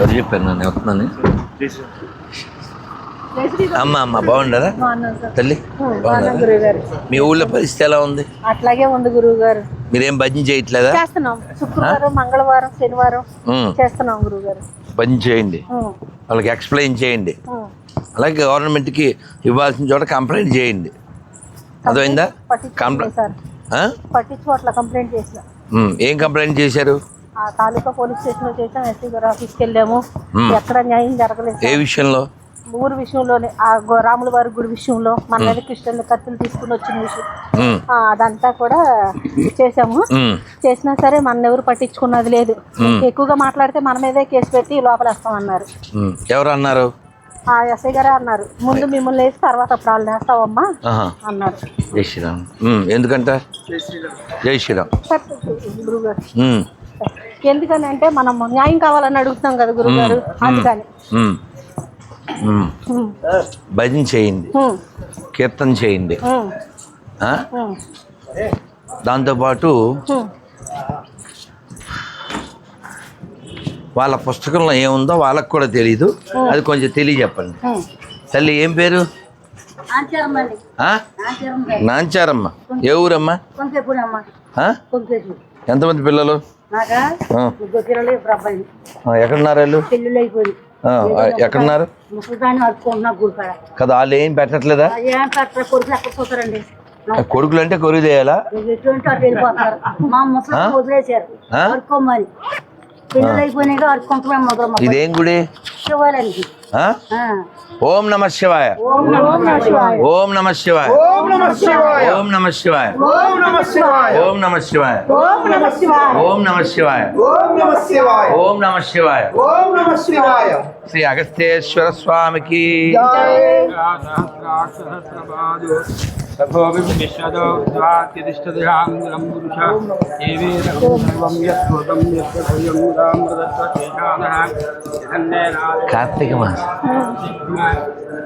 ఎవరు చెప్పారు నన్ను? వస్తున్నాను అమ్మ అమ్మ బాగుండదా తల్లి మీ ఊళ్ళో పరిస్థితి ఎలా ఉంది? అట్లాగే ఉంది గురువు గారు మీరేం భజన చేయట్లేదా? చేస్తున్నాం. శుక్రవారం మంగళవారం శనివారం చేస్తున్నాం గురువు గారు భజన చేయండి. వాళ్ళకి ఎక్స్ప్లెయిన్ చేయండి. అలాగే గవర్నమెంట్కి ఇవ్వాల్సిన చోట కంప్లైంట్ చేయండి. పట్టించుకోండి కంప్లైంట్? పట్టించుకోవట్ల కంప్లైంట్ చేసిన. ఏం కంప్లైంట్ చేశారు? ఆ తాలూకా పోలీస్ స్టేషన్లో చేసాం ఎస్సీ గారు ఆఫీస్కి వెళ్ళాము. ఎక్కడ న్యాయం జరగలేదు ఏ. విషయంలో? ఊరు విషయంలోనే ఆ గో- రాముల వారి గుడి విషయంలో మన మీద క్రిస్టియన్లు కత్తులు తీసుకుని వచ్చిన విషయం. అదంతా కూడా చేసాము చేసినా సరే మన ఎవరు పట్టించుకున్నది లేదు. ఎక్కువగా మాట్లాడితే మన మీదే కేసు పెట్టి లోపలేస్తామన్నారు ఉమ్. ఎవరు అన్నారు? ఆ ఎస్ఐ గారే అన్నారు. ముందు మిమ్మల్ని వేసి తర్వాత అప్పుడు వాళ్ళు వేస్తావమ్మా అన్నారు. జై శ్రీరామ్. ఎందుకంట? జై శ్రీరామ్. గురువుగారు ఉమ్, ఎందుకని అంటే మనం న్యాయం కావాలని అడుగుతున్నాం కదా గురుగారు. అందుకని. భజన చేయండి. కీర్తన చేయండి. దాంతోపాటు. వాళ్ళ పుస్తకంలో ఏముందో వాళ్ళకు కూడా తెలియదు అది కొంచెం తెలియజెప్పండి. తల్లి ఏం పేరు? నాంచారమ్మ. ఏ ఊరమ్మా? ఎంతమంది పిల్లలు? ఎక్కడున్నారు వాళ్ళు? ఎక్కడున్నారు? కదా వాళ్ళు ఏం పెట్టట్లేదా? కొడుకులు అంటే కొరుకు చేయాలా? ఎటువంటి అటు వెళ్ళిపోతారు మా ముసలి వదిలేశారు ఆ? అడుకోమని పెళ్ళిళ్ళు అయిపోయినాక అడుకుంటున్నాం మొదలు మొదలు ఇదేం గుడి శివాలయానికి ఆ? ఆ. ఓం నమ శివాయ ఓం నమః శివాయ ఓం నమ శివాయ ఓం నమ శివాయ ఓం నమ శివాయ ఓం నమః శివాయ ఓం నమ శివాయ ఓం నమః శివాయ ఓం నమ శివాయ ఓం నమ శివాయ ఓం నమ శివాయ ఓం నమ శివాయ శ్రీ అగస్తేశ్వర స్వామికి तथोभिश्वदो त्वातिष्ठदेहाङ्गुलं पुरुष एवेदकं सर्वं यत्कृतं यत्र भयं रामृदत्वशेषानः धन्येन कार्तिकमासः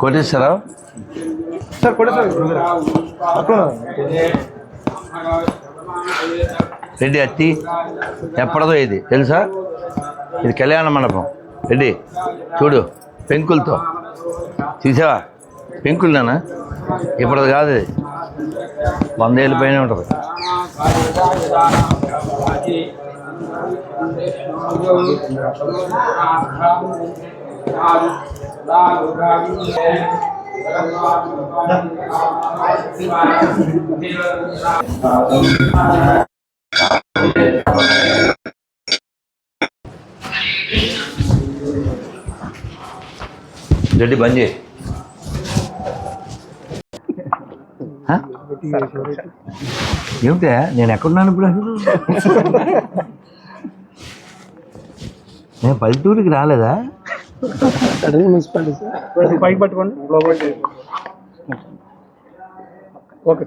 కోటేశ్వరరావు? సార్ రెడ్డి అత్తి ఎప్పటిదో ఇది తెలుసా? ఇది కళ్యాణ మండపం. రెడ్డి చూడు పెంకులతో. చూసావా? పెంకులనా ఇప్పటిది కాదు ఇది. వంద ఏళ్ళ పైన ఉంటుంది. రెడ్డి బంద్ చేయి హ? ఏమిటా నేను ఎక్కడున్నాను ఇప్పుడు నేను పల్లెటూరికి రాలేదా మున్సిపాలిటీ సార్. పైకి పట్టుకోండి. ఓకే.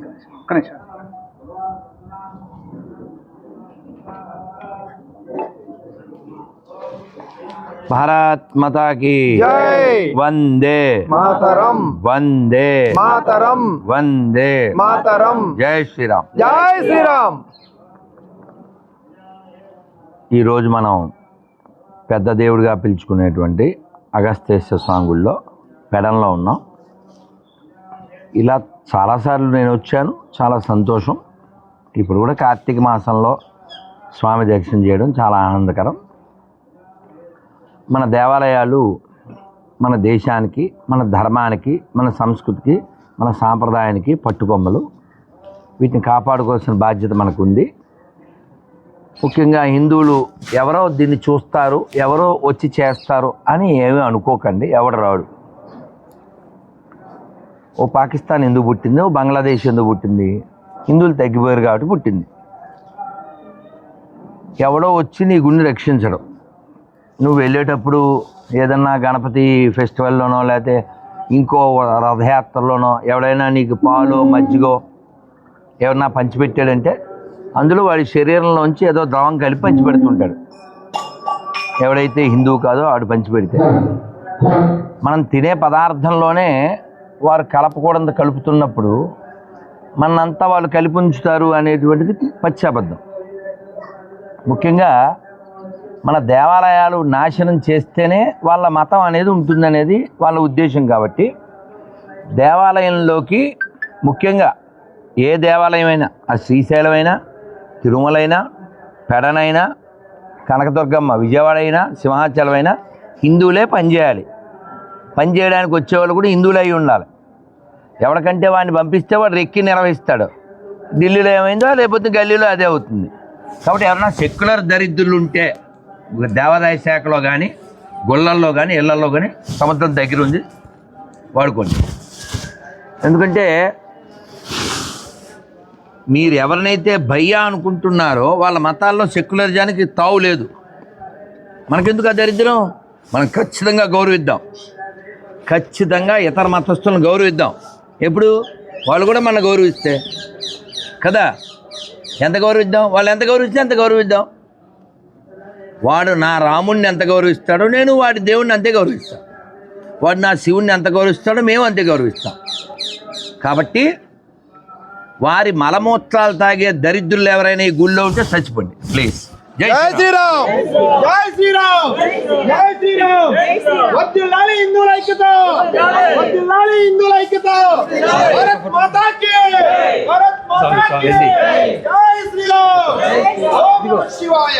భారత్ మాతాకి జై వందే మాతరం. వందే మాతరం. వందే మాతరం. జై శ్రీరామ్. జై శ్రీరామ్. ఈరోజు మనం పెద్ద దేవుడిగా పిలుచుకునేటువంటి అగస్తేశ్వర స్వామి గుడిలో పెడంలో ఉన్నాం. ఇలా చాలాసార్లు నేను వచ్చాను. చాలా సంతోషం. ఇప్పుడు కూడా కార్తీక మాసంలో స్వామి దర్శనం చేయడం చాలా ఆనందకరం. మన దేవాలయాలు మన దేశానికి మన ధర్మానికి మన సంస్కృతికి మన సాంప్రదాయానికి పట్టుకొమ్మలు. వీటిని కాపాడుకోవాల్సిన బాధ్యత మనకుంది. ముఖ్యంగా హిందువులు ఎవరో దీన్ని చూస్తారు ఎవరో వచ్చి చేస్తారు అని ఏమీ అనుకోకండి ఎవడు రాడు. ఓ పాకిస్తాన్ ఎందుకు పుట్టింది ఓ బంగ్లాదేశ్ ఎందుకు పుట్టింది హిందువులు తగ్గిపోయారు కాబట్టి పుట్టింది. ఎవడో వచ్చి నీ గుండె రక్షించడం. నువ్వు వెళ్ళేటప్పుడు ఏదన్నా గణపతి ఫెస్టివల్లోనో లేకపోతే ఇంకో రథయాత్రలోనో ఎవడైనా నీకు పాలు మజ్జిగో ఎవరన్నా పంచిపెట్టాడంటే అందులో వాడి శరీరంలోంచి ఏదో ద్రవం కలిపి పంచిపెడుతుంటాడు. ఎవడైతే హిందువు కాదో వాడు పంచిపెడితే. మనం తినే పదార్థంలోనే వారు కలపకూడదు కలుపుతున్నప్పుడు మనంతా వాళ్ళు కలిపి ఉంచుతారు అనేటువంటిది పచ్చాబద్ధం ముఖ్యంగా మన దేవాలయాలు నాశనం చేస్తేనే వాళ్ళ మతం అనేది ఉంటుందనేది వాళ్ళ ఉద్దేశం కాబట్టి దేవాలయంలోకి ముఖ్యంగా ఏ దేవాలయమైనా ఆ శ్రీశైలమైనా తిరుమలైనా పెడనైనా కనకదుర్గమ్మ విజయవాడ అయినా సింహాచలమైనా హిందువులే పనిచేయాలి. పనిచేయడానికి వచ్చేవాళ్ళు కూడా హిందువులు అయి ఉండాలి. ఎవరికంటే వాడిని పంపిస్తే వాడు రెక్కి నిర్వహిస్తాడు. ఢిల్లీలో ఏమైందో లేకపోతే గల్లీలో అదే అవుతుంది. కాబట్టి ఎవరైనా సెక్యులర్ దరిద్రులు ఉంటే దేవాదాయ శాఖలో కానీ గుళ్ళల్లో కానీ ఇళ్ళలో కానీ సముద్రం దగ్గర ఉంది వాడుకోండి. ఎందుకంటే మీరు ఎవరినైతే భయ్యా అనుకుంటున్నారో వాళ్ళ మతాల్లో సెక్యులరిజానికి తావు లేదు. మనకెందుకు ఆ దరిద్రం? మనం ఖచ్చితంగా గౌరవిద్దాం. ఖచ్చితంగా ఇతర మతస్థులను గౌరవిద్దాం. ఎప్పుడు? వాళ్ళు కూడా మన గౌరవిస్తే. కదా? ఎంత గౌరవిద్దాం? వాళ్ళు ఎంత గౌరవిస్తే అంత గౌరవిద్దాం. వాడు నా రాముణ్ణి ఎంత గౌరవిస్తాడో నేను వాడి దేవుణ్ణి అంతే గౌరవిస్తాను. వాడు నా శివుణ్ణి ఎంత గౌరవిస్తాడో మేము అంతే గౌరవిస్తాం. కాబట్టి వారి మలమూత్రాలు తాగే దరిద్రులు ఎవరైనా ఈ గుళ్ళో ఉంటే చచ్చిపోండి. ప్లీజ్ జై జై శ్రీరామ్. శ్రీరామ్. జై శ్రీరామ్. జై శ్రీరామ్. వద్దులాలి హిందువుల ఐక్యత. వద్దులాలి హిందువుల ఐక్యత. భారత్ మాతా కి భారత్ మాతా కి జై. శ్రీరామ్. ఓం నమః శివాయ.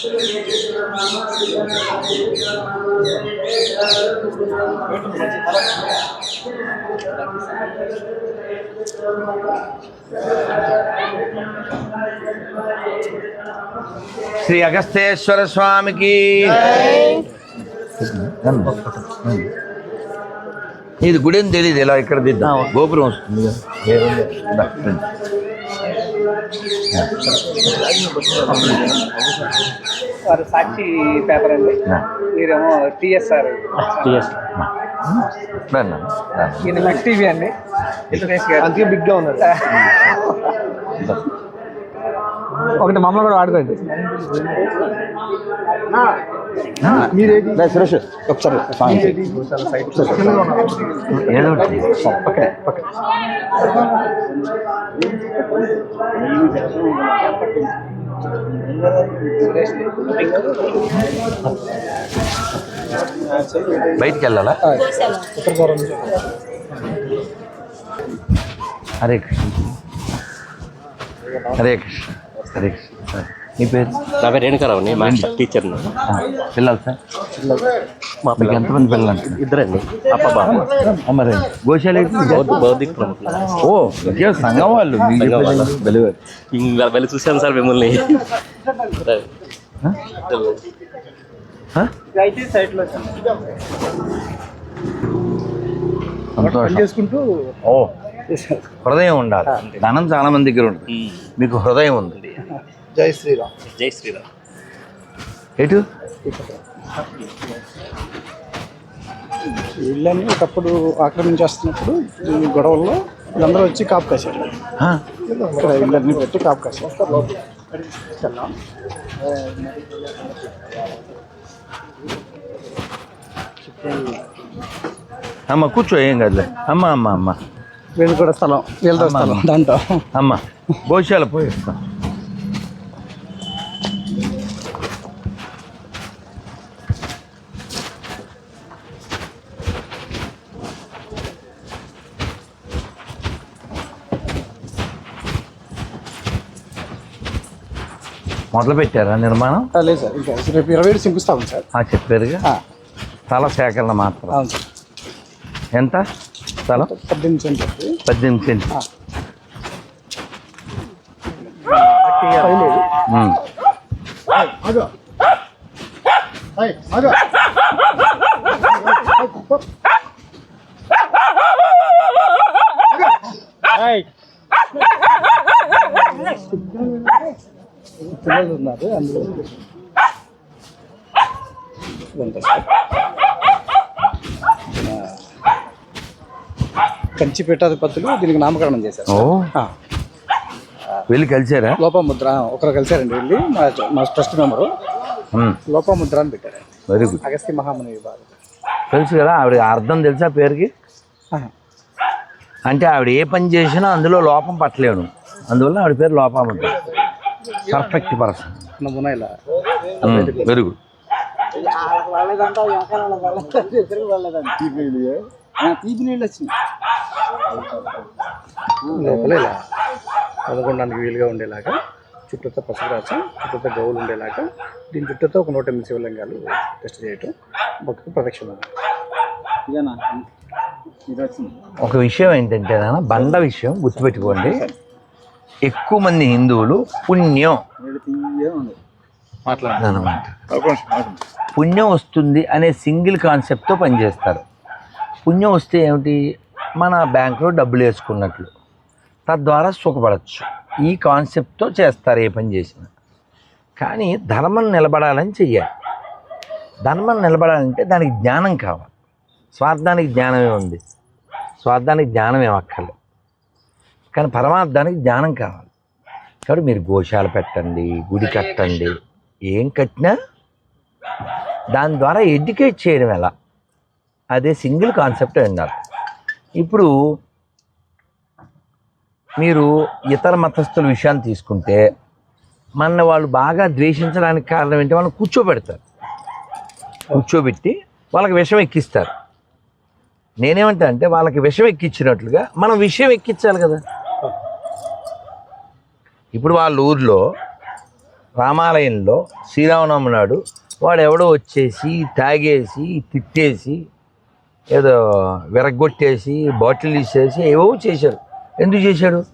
శ్రీ అగస్తేశ్వర స్వామికి. ఇది గుడి అని తెలియదు ఇలా ఇక్కడ దిద్దాం. గోపురం వస్తుంది. వారు సాక్షి పేపర్ అండి. మీరేమో టిఎస్ఆర్. రండి. ఈయన మెక్ టీవీ అండి. అందుకే బిగ్గా ఉన్నారు. ఒకటి మమ్మల్ని కూడా వాడుకోండి. మీరేది సురేష్ ఒకసారి ఏదో. Okay okay. బయటికి వెళ్ళాలా? హరే కృష్ణ. హరే కృష్ణ. హరే కృష్ణ. మీ పేరు? నా పేరు రేణుకారావుని మాస్టర్ టీచర్ పిల్లలు సార్? మా పిల్లలు. ఎంతమంది పిల్లలు అంటారు ఇద్దరండి అప్ప బాబు మరి గోశాల బౌద్ధిక ప్రముఖులు ఓ సంఘం వాళ్ళు. వాళ్ళు. చూశాను సార్ మిమ్మల్ని. చేసుకుంటూ ఓ హృదయం ఉండాలి. ధనం చాలా మంది దగ్గర ఉంటుంది. మీకు హృదయం ఉంది. జై శ్రీరామ్. జై శ్రీరామ్. ఎటు? వీళ్ళని ఒకప్పుడు ఆక్రమించేస్తున్నప్పుడు ఈ గొడవల్లో వీళ్ళందరూ వచ్చి కాపు కాశారు. ఆ? ఇక్కడ వీళ్ళని పెట్టి కాపు కాశారు. అమ్మ కూర్చో ఏం కాదులే. అమ్మ అమ్మ అమ్మ. వీళ్ళు కూడా స్థలం వీళ్ళతో స్థలం దాంట్లో. అమ్మ గోశాల పోయిస్తాం. మొదలు పెట్టారా నిర్మాణం? ఆ, లేదు సార్ ఇంకా రేపు ఇరవై ఏడు సింపిస్తాం సార్. చెప్పారుగా. స్థల సేకరణ మాత్రం. అవును సార్. ఎంత? స్థలం పద్దెనిమిది సెంట్లు అండి. పద్దెనిమిది సెంట్లు పైన ఉన్నారు అందులో కంచి పీఠాధిపతులు దీనికి నామకరణం చేశారు వెళ్ళి కలిసారా? లోపముద్ర ఒకరు కలిసారండి వెళ్ళి మా మా ట్రస్ట్ మెంబరు. లోపముద్ర అని పెట్టారు వెరీ గుడ్. అగస్త్య మహాముని విభాగం. తెలుసు కదా ఆవిడ అర్థం తెలుసా పేరుకి. అంటే ఆవిడ ఏ పని చేసినా అందులో లోపం పట్టలేను అందువల్ల ఆవిడ పేరు Lopamudra perfect person very good తీపి నీళ్ళు వచ్చినాయి లోపల ఇలా చదువుకోవడానికి వీలుగా ఉండేలాగా చుట్టూతో పసుపు రాసి చుట్టూతో గౌలు ఉండేలాగా దీని చుట్టూతో ఒక నూట ఎనిమిది శివలింగాలు టెస్ట్ చేయటం భక్తులకు ప్రదక్షిణ ఒక విషయం ఏంటంటే నాన్న బండ విషయం గుర్తుపెట్టుకోండి. ఎక్కువ మంది హిందువులు పుణ్యం. అన్నమాట పుణ్యం వస్తుంది అనే సింగిల్ కాన్సెప్ట్తో పనిచేస్తారు. పుణ్యం వస్తే ఏమిటి? మన బ్యాంకులో డబ్బులు వేసుకున్నట్లు. తద్వారా సుఖపడచ్చు. ఈ కాన్సెప్ట్తో చేస్తారు ఏ పని చేసినా. కానీ ధర్మం నిలబడాలని చెయ్యాలి. ధర్మం నిలబడాలంటే దానికి జ్ఞానం కావాలి. స్వార్థానికి జ్ఞానమే ఉంది. స్వార్థానికి జ్ఞానం ఏం అక్కర్లేదు. కానీ పరమార్థానికి జ్ఞానం కావాలి. కాబట్టి మీరు గోశాల పెట్టండి గుడి కట్టండి. ఏం కట్టినా? దాని ద్వారా ఎడ్యుకేట్ చేయడం ఎలా? అదే సింగిల్ కాన్సెప్ట్ విన్నారు ఇప్పుడు మీరు ఇతర మతస్థుల విషయాన్ని తీసుకుంటే మన వాళ్ళు బాగా ద్వేషించడానికి కారణం ఏంటి? వాళ్ళని కూర్చోబెడతారు. కూర్చోబెట్టి వాళ్ళకి విషం ఎక్కిస్తారు. నేనేమంటా అంటే వాళ్ళకి విషం ఎక్కించినట్లుగా మనం విషయం ఎక్కించాలి కదా. ఇప్పుడు వాళ్ళ ఊర్లో రామాలయంలో శ్రీరామనవమి నాడు వాడు ఎవడో వచ్చేసి తాగేసి తిట్టేసి ఏదో విరగొట్టేసి బాటిల్ తీసేసి ఏవో చేశాడు. ఎందుకు చేశాడు?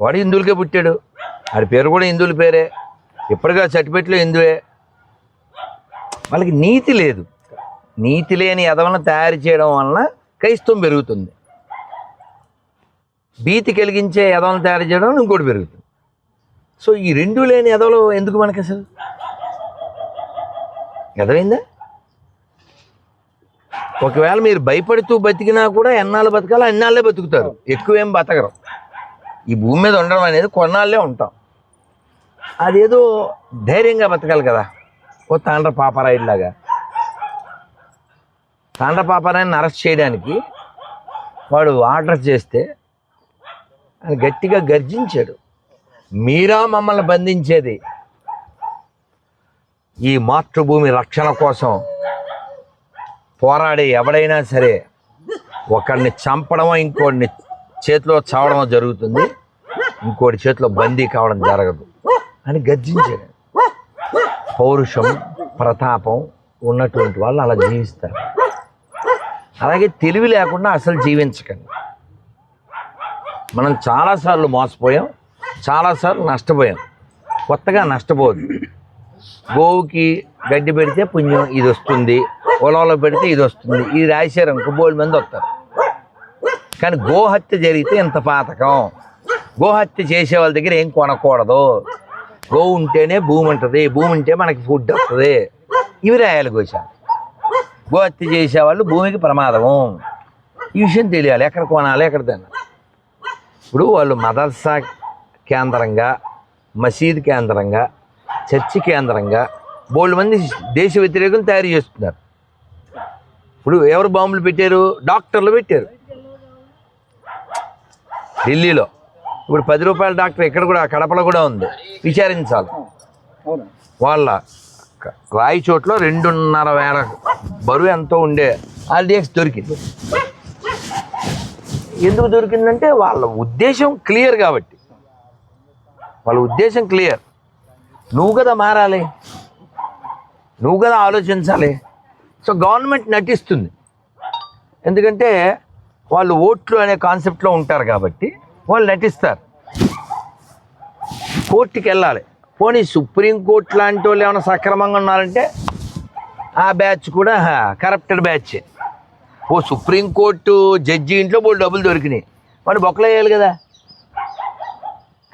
వాడు హిందువులకే పుట్టాడు. వాడి పేరు కూడా హిందువుల పేరే. ఇప్పటికీ సర్టిఫికెట్లో హిందువే. వాళ్ళకి నీతి లేదు. నీతి లేని ఎదవలను తయారు చేయడం వలన క్రైస్తవం పెరుగుతుంది. భీతి కలిగించే ఎదవలను తయారు చేయడం ఇంకోటి పెరుగుతుంది. సో ఈ రెండు లేని ఎదవలు ఎందుకు మనకి అసలు ఎదవైందా ఒకవేళ మీరు భయపడుతూ బతికినా కూడా ఎన్నాళ్ళు బతకాలి అన్నాళ్ళే బతుకుతారు. ఎక్కువేం బతకరు. ఈ భూమి మీద ఉండడం అనేది కొన్నాళ్ళే ఉంటాం. అదేదో ధైర్యంగా బతకాలి కదా. ఓ తాండ్ర పాపరాయిలాగా తాండ్ర పాపరాయిని అరెస్ట్ చేయడానికి వాడు ఆర్డర్ చేస్తే ఆయన గట్టిగా గర్జించాడు. మీరా మమ్మల్ని బంధించేది. ఈ మాతృభూమి రక్షణ కోసం పోరాడే ఎవడైనా సరే ఒకరిని చంపడమో ఇంకోడిని చేతిలో చావడమో జరుగుతుంది. ఇంకోటి చేతిలో బందీ కావడం జరగదు. అని గర్జించాడు పౌరుషం ప్రతాపం ఉన్నటువంటి వాళ్ళు అలా జీవిస్తారు. అలాగే తెలివి లేకుండా అసలు జీవించకండి. మనం చాలాసార్లు మోసపోయాం. చాలాసార్లు నష్టపోయాం. కొత్తగా నష్టపోదు. గోవుకి గడ్డి పెడితే పుణ్యం ఇది వస్తుంది. ఉలవలో పెడితే ఇది వస్తుంది. ఇది రాశారు అనుకో బోల్ మంది వస్తారు. కానీ గోహత్య జరిగితే ఇంత పాతకం. గోహత్య చేసే వాళ్ళ దగ్గర ఏం కొనకూడదు. గోవు ఉంటేనే భూమి ఉంటుంది. భూమి ఉంటే మనకి ఫుడ్ వస్తుంది. ఇవి రాయాలి గోశాల. గోహత్య చేసేవాళ్ళు భూమికి ప్రమాదము. ఈ విషయం తెలియాలి. ఎక్కడ కొనాలి ఎక్కడ తినాలి. ఇప్పుడు వాళ్ళు మదర్సా కేంద్రంగా మసీద్ కేంద్రంగా చర్చి కేంద్రంగా బోల్డ్ మంది దేశ వ్యతిరేకులు తయారు చేస్తున్నారు. ఇప్పుడు ఎవరు బాంబులు పెట్టారు? డాక్టర్లు పెట్టారు. ఢిల్లీలో. ఇప్పుడు పది రూపాయల డాక్టర్ ఇక్కడ కూడా కడపలో కూడా ఉంది. విచారించాలి. వాళ్ళ క- రాయి చోట్ల రెండున్నర వేల బరువు ఎంతో ఉండే ఆర్డిఎక్స్ దొరికింది. ఎందుకు దొరికిందంటే వాళ్ళ ఉద్దేశం క్లియర్ కాబట్టి. వాళ్ళ ఉద్దేశం క్లియర్. నువ్వు కదా మారాలి. నువ్వు కదా ఆలోచించాలి. సో గవర్నమెంట్ నటిస్తుంది. ఎందుకంటే వాళ్ళు ఓట్లు అనే కాన్సెప్ట్లో ఉంటారు కాబట్టి వాళ్ళు నటిస్తారు. కోర్టుకి వెళ్ళాలి. పోనీ సుప్రీంకోర్టు లాంటి వాళ్ళు ఏమైనా సక్రమంగా ఉన్నారంటే ఆ బ్యాచ్ కూడా కరప్టెడ్ బ్యాచ్. ఓ సుప్రీంకోర్టు జడ్జి ఇంట్లో మూడు డబ్బులు దొరికినాయి. వాడు బొక్కలు వేయాలి కదా.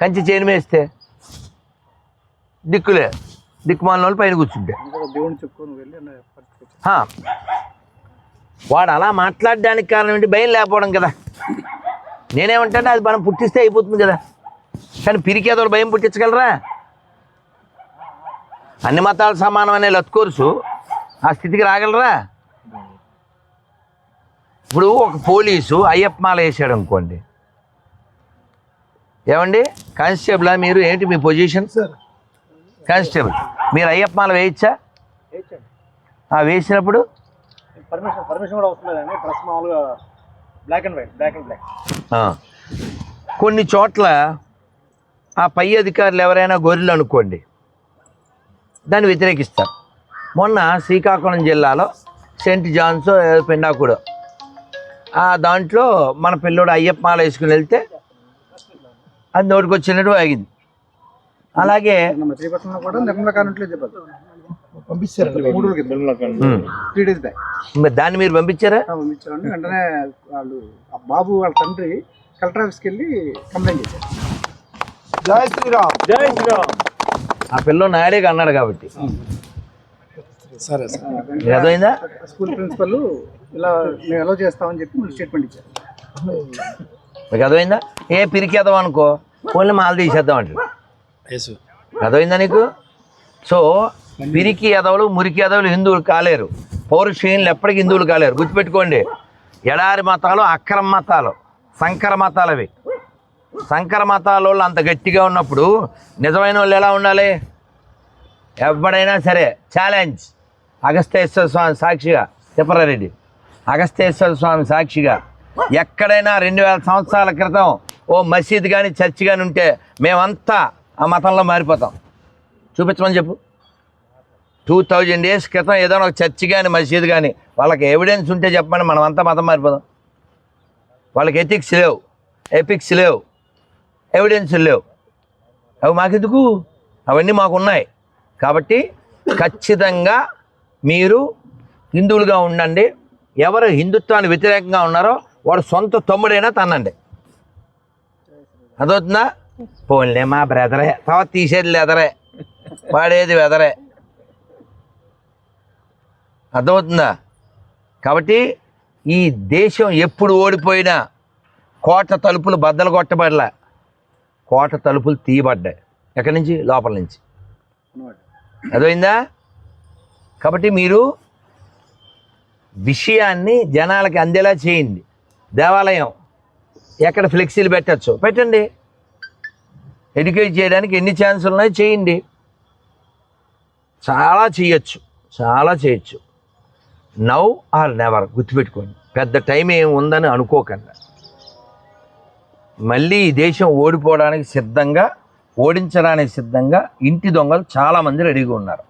కంచి చేయని వేస్తే దిక్కులే. దిక్కుమాలిన వాళ్ళు పైన కూర్చుంటే. వాడు అలా మాట్లాడడానికి కారణం ఏంటి? భయం లేకపోవడం కదా. నేనేమంటాను? అది మనం పుట్టిస్తే అయిపోతుంది కదా. కానీ పిరికేదోళ్ళు భయం పుట్టించగలరా? అన్ని మతాలు సమానం అనే లత్కోర్సు ఆ స్థితికి రాగలరా? ఇప్పుడు ఒక పోలీసు అయ్యప్ప మాల వేసాడు అనుకోండి. ఏమండి? కానిస్టేబుల్ మీరు? ఏంటి మీ పొజిషన్? కానిస్టేబుల్. మీరు అయ్యప్ప మాల వేయచ్చా వేసినప్పుడు? పర్మిషన్ పర్మిషన్ కూడా అవసరం లేదండి. డ్రెస్ మామూలుగా black and white black and black ఆ, కొన్ని చోట్ల ఆ పై అధికారులు ఎవరైనా గొర్రెలు అనుకోండి దాన్ని వ్యతిరేకిస్తారు. మొన్న శ్రీకాకుళం జిల్లాలో సెంట్ జాన్స్ పిండాకుడు ఆ దాంట్లో మన పిల్లోడు అయ్యప్ప మాల వేసుకుని వెళ్తే అది నోటికి వచ్చినట్టు ఆగింది. అలాగే దాన్ని మీరు పంపించారా? పంపించారండి. వెంటనే వాళ్ళు ఆ బాబు వాళ్ళ తండ్రి కలెక్టర్ ఆఫీస్కి వెళ్ళి కంప్లైంట్ చేశారు జై శ్రీరామ్. జై శ్రీరామ్. ఆ పిల్లోడు నాయుడే అన్నాడు కాబట్టి. సరే అర్థమైందా? స్కూల్ ప్రిన్సిపల్ ఇలా మేము ఎలా చేస్తామని చెప్పి స్టేట్మెంట్ ఇచ్చారు. మీకు అర్థమైందా? ఏ పిరికేద్దాం అనుకో. ఓన్లీ మాల తీసేద్దాం అంటారు అర్థమైందా నీకు? సో పిరికి ఎదవలు మురికి ఎదవలు హిందువులు కాలేరు. పౌరుషీనులు ఎప్పటికీ హిందువులు కాలేరు. గుర్తుపెట్టుకోండి. ఎడారి మతాలు అక్రమ మతాలు సంకర మతాలు అవి సంకర మతాల వాళ్ళు అంత గట్టిగా ఉన్నప్పుడు నిజమైన వాళ్ళు ఎలా ఉండాలి? ఎవడైనా సరే ఛాలెంజ్ అగస్తేశ్వర స్వామి సాక్షిగా తిప్పరారెడ్డి అగస్తేశ్వర స్వామి సాక్షిగా ఎక్కడైనా రెండు వేల సంవత్సరాల క్రితం ఓ మసీద్ కానీ చర్చ్ కానీ ఉంటే మేమంతా ఆ మతంలో మారిపోతాం. చూపించమని చెప్పు. టూ థౌజండ్ ఇయర్స్ క్రితం ఏదైనా ఒక చర్చ్ కానీ మసీద్ కానీ వాళ్ళకి ఎవిడెన్స్ ఉంటే చెప్పమని మనం అంతా మతం మారిపోదాం. వాళ్ళకి ఎథిక్స్ లేవు. ఎపిక్స్ లేవు. ఎవిడెన్స్ లేవు. అవి మాకెందుకు? అవన్నీ మాకు ఉన్నాయి కాబట్టి ఖచ్చితంగా మీరు హిందువులుగా ఉండండి. ఎవరు హిందుత్వానికి వ్యతిరేకంగా ఉన్నారో వాడు సొంత తమ్ముడైనా తనండి అదొద్దునా పోన్లే మా బ్రదరే తర్వాత తీసేది లెదరే వాడేది వెదరే అర్థమవుతుందా కాబట్టి ఈ దేశం ఎప్పుడు ఓడిపోయినా కోట తలుపులు బద్దలు కొట్టబడలే కోట తలుపులు తీయబడ్డాయి ఎక్కడి నుంచి లోపల నుంచి అదైందా కాబట్టి మీరు విషయాన్ని జనాలకి అందేలా చేయండి దేవాలయం ఎక్కడ ఫ్లెక్సీలు పెట్టచ్చు? పెట్టండి. ఎడ్యుకేట్ చేయడానికి ఎన్ని ఛాన్సులు ఉన్నాయో? చేయండి. చాలా చేయొచ్చు. చాలా చేయొచ్చు. నౌ ఆర్ నెవర్ గుర్తుపెట్టుకోండి. పెద్ద టైం ఏమి ఉందని అనుకోకండి. మళ్ళీ ఈ దేశం ఓడిపోవడానికి సిద్ధంగా ఓడించడానికి సిద్ధంగా ఇంటి దొంగలు చాలామంది రెడీగా ఉన్నారు.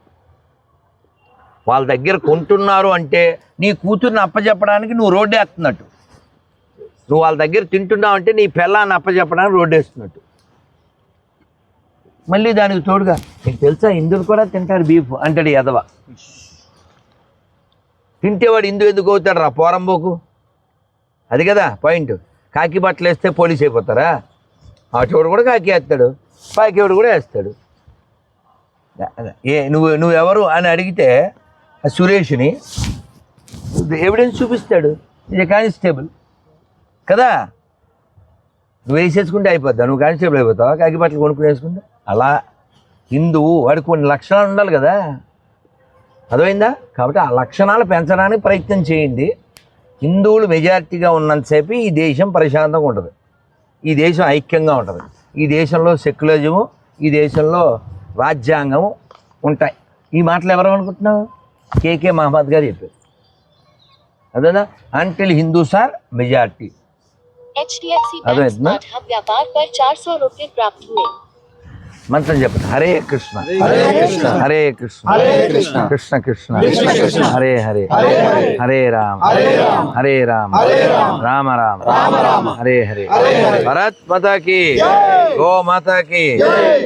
వాళ్ళ దగ్గర కొంటున్నారు అంటే నీ కూతుర్ని అప్పచెప్పడానికి నువ్వు రోడ్డు వేస్తున్నట్టు నువ్వు వాళ్ళ దగ్గర తింటున్నావు అంటే నీ పిల్లాన్ని అప్పచెప్పడానికి రోడ్డు వేస్తున్నట్టు. మళ్ళీ దానికి తోడుగా నీకు తెలుసా హిందువులు కూడా తింటారు బీఫ్ అంటాడు ఎదవ తింటేవాడు హిందూ ఎందుకు అవుతాడు రా పోరంబోకు అది కదా పాయింట్. కాకి బట్టలు వేస్తే పోలీస్ అయిపోతారా? అటువాడు కూడా కాకి వేస్తాడు పాకివాడు కూడా వేస్తాడు. ఏ నువ్వు నువ్వెవరు అని అడిగితే ఆ సురేష్ని ఎవిడెన్స్ చూపిస్తాడు. ఇది కానిస్టేబుల్ కదా? నువ్వు వేసేసుకుంటే అయిపోద్దా. నువ్వు కానిస్టేబుల్ అయిపోతావా? కాకి బట్టలు కొనుక్కుని వేసుకుంటా? అలా హిందువు వాడికి కొన్ని లక్షణాలు ఉండాలి కదా? అర్థమైందా? కాబట్టి ఆ లక్షణాలు పెంచడానికి ప్రయత్నం చేయండి. హిందువులు మెజారిటీగా ఉన్నంతసేపు ఈ దేశం ప్రశాంతంగా ఉంటుంది. ఈ దేశం ఐక్యంగా ఉంటుంది. ఈ దేశంలో సెక్యులరిజము ఈ దేశంలో రాజ్యాంగము ఉంటాయి. ఈ మాటలు ఎవరు అనుకుంటున్నావు కేకే మహమ్మద్ గారు చెప్పారు. అదేనా until Hindu sir majority H D F C bank smart hub व्यापार पर चार सौ रूपए प्राप्त हुए। मंत्र जप हरे कृष्णा। हरे कृष्णा। हरे कृष्णा। हरे कृष्णा। कृष्ण। कृष्ण कृष्ण। हरे हरे हरे। राम। हरे राम। राम। राम। राम हरे हरे। भरत माता की। गो माता की।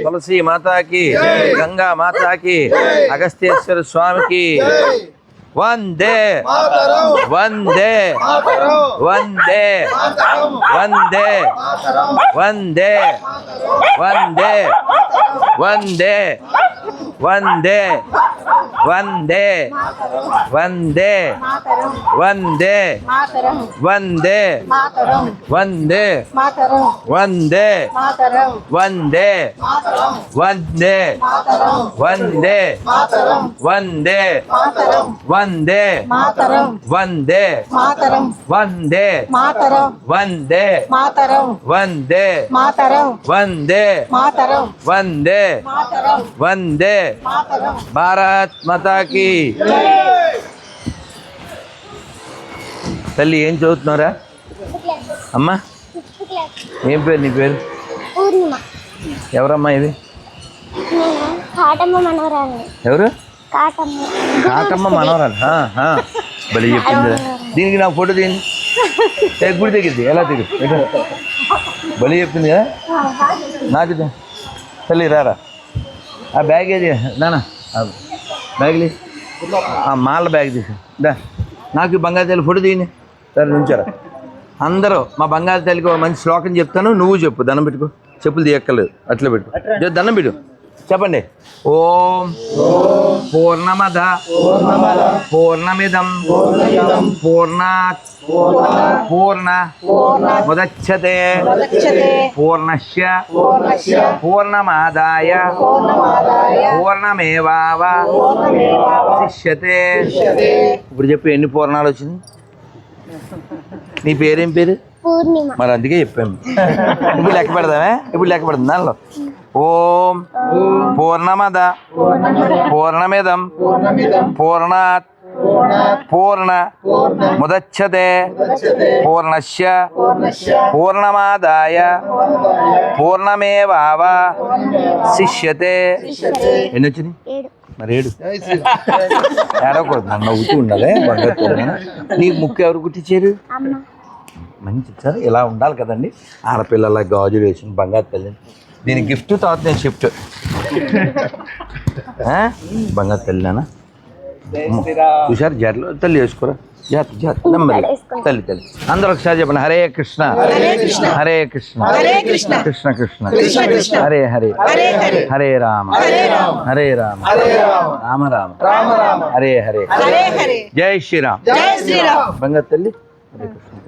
तुलसी माता की। गंगा माता की। अगस्त्येश्वर स्वामी की। వందే వందే వందే వందే వందే వందే వందే వందే వందే వందే వందే మాతరం వందే మాతరం వందే మాతరం వందే మాతరం వందే వందే వందే వందే వందే మాతరం వందే మాతరం వందే మాతాకి. తల్లి ఏం చదువుతున్నారా అమ్మా ఏం పేరు నీ పేరు? ఎవరమ్మా ఇది? ఎవరు? కాటమ్మ. మనవరాలు. భలే చెప్పింది. దీనికి నా ఫోటో తీయండి. గుడి దిగింది ఎలా దిగు బలి చెప్పింది కదా? నా తల్లి రారా. ఆ బ్యాగ్ ఏది నానా బ్యాగ్లీ ఆ మాల బ్యాగ్ తీసి. దా. నాకు ఈ బంగారు తల్లి ఫోటో తీయండి సరే నుంచారా? అందరూ మా బంగారు తల్లికి ఒక మంచి శ్లోకం చెప్తాను నువ్వు చెప్పు దండం పెట్టుకో. చెప్పులు తీయక్కర్లేదు. అట్లా పెట్టు. జర దండం పెట్టు. చెప్పండి. ఓం పూర్ణమద పూర్ణమిదం పూర్ణాత్ పూర్ణ ముదచ్చతే పూర్ణశ్య పూర్ణమాదాయ పూర్ణమేవావ శిష్యతే. ఇప్పుడు చెప్పు ఎన్ని పూర్ణాలు వచ్చింది నీ పేరేం పేరు? పూర్ణిమ. మరి అందుకే చెప్పాను. ఇప్పుడు లెక్క పెడదామే? ఇప్పుడు లెక్క పెడదాం దానిలో. ఓం పూర్ణమద పూర్ణమిదం పూర్ణాత్ పూర్ణ ముదచ్చతే పూర్ణశ్య పూర్ణమాదాయ పూర్ణమేవావ శిష్యతే ఎన్ని ఏడు. మరి ఏడు? ఏడవకూడదు నన్ను నవ్వుతూ ఉండాలి నీకు ముక్కు ఎవరు కుట్టించారు? అమ్మ. మంచి సార్ ఇలా ఉండాలి కదండి. ఆడపిల్లల గాజులు వేసిన బంగారు తల్లి దీని గిఫ్ట్ తర్వాత నేను షిఫ్ట్. ఆ? బంగారు తల్లినా? చూసారు జడలో తల్లి వేసుకోరా? జాత జాత నెమ్మది. తల్లి తల్లి అందరూ ఒకసారి చెప్పండి. హరే కృష్ణ. హరే కృష్ణ. హరే కృష్ణ. కృష్ణ. కృష్ణ కృష్ణ. కృష్ణ హరే హరే. హరే రామ. హరే రామ. రామ. రామ. హరే హరే. జై శ్రీరామ్. జై శ్రీరామ్. బంగారు తల్లి. హరే కృష్ణ.